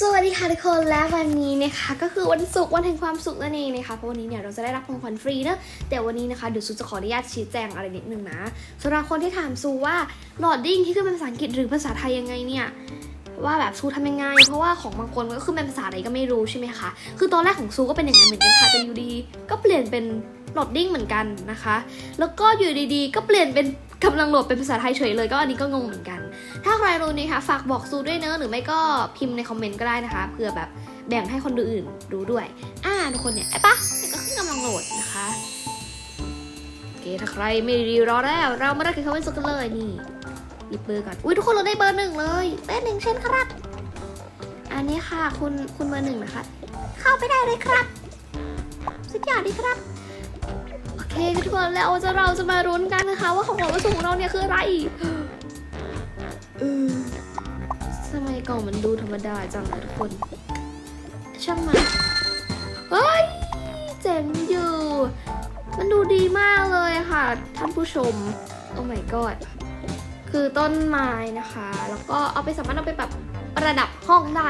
สวัสดีค่ะทุกคนและวันนี้นะคะก็คือวันศุกร์วันแห่งความสุขนั่นเองนะคะเพราะวันนี้เนี่ยเราจะได้รับของขวัญฟรีเนอะแต่วันนี้นะคะเดี๋ยวซูจะขออนุญาตชี้แจงอะไรนิดนึงนะสำหรับคนที่ถามซูว่าหลอดดิ้งที่ขึ้นเป็นภาษาอังกฤษหรือภาษาไทยยังไงเนี่ยว่าแบบซูทำยังไง เพราะว่าของบางคนก็ขึ้นเป็นภาษาอะไรก็ไม่รู้ใช่ไหมคะคือตอนแรกของซูก็เป็นอย่างนั้นเหมือนกันค่ะแต่อยู่ดีก็เปลี่ยนเป็นหลอดดิ้งเหมือนกันนะคะ แล้วก็อยู่ดีๆ ก็เปลี่ยนเป็นกำลังโหลดเป็นภาษาไทยเฉยเลยก็อันนี้ก็งงเหมือนกัน ถ้าใครรู้นะคะฝากบอกซูด้วยเนอะหรือไม่ก็พิมพ์ในคอมเมนต์ก็ได้นะคะเผื่อแบบแบ่งให้คนอื่นรู้ด้วย อ่าทุกคนเนี่ยไอ้ปะก็ขึ้นกำลังโหลดนะคะโอเคถ้าใครไม่รีรอแล้ว เรามาได้กันคอมเมนต์สุดกันเลยนี่หยิบเบอร์ก่อนอุ้ยทุกคนเราได้เบอร์หนึ่งเลยเบอร์หนึ่งเช่นครับ อันนี้ค่ะคุณคุณเบอร์หนึ่งนะคะ เข้าไปได้เลยครับ สุดยอดดีครับโอเคทุกคนแล้วจะเราจะมารุ้นกันนะคะ ว่าของขวัญวัสดุของเราเนี่ยคืออะไร ออทำไมกล่องมันดูธรรมดาจังอะทุกคน ช่างมันเฮ้ยเจ๋งอยู่ มันดูดีมากเลยค่ะ ท่านผู้ชม โอ้ my god คือต้นไม้นะคะ แล้วก็เอาไปสามารถเอาไปแบบประดับห้องได้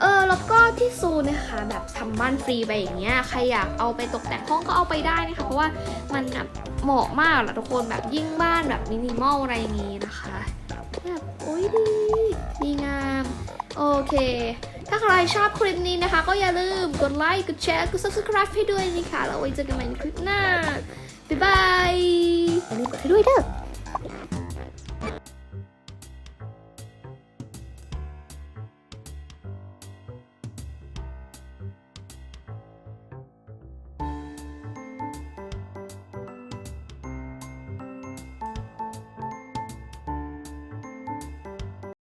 เออ แล้วก็ที่ซูนะคะ แบบทำบ้านฟรีไปอย่างเงี้ย ใครอยากเอาไปตกแต่งห้องก็เอาไปได้นะคะ เพราะว่ามันแบบเหมาะมากแหละทุกคนแบบยิ่งบ้านแบบมินิมอลอะไรอย่างงี้นะคะ แบบโอ้ยดี ดีงาม โอเค ถ้าใครชอบคลิปนี้นะคะ ก็อย่าลืมกดไลค์ กดแชร์ กด subscribe ให้ด้วยนะคะแล้วไว้เจอกันใหม่ในคลิปหน้า บ๊ายบายอย่าลืมกดให้ด้วยเด้อ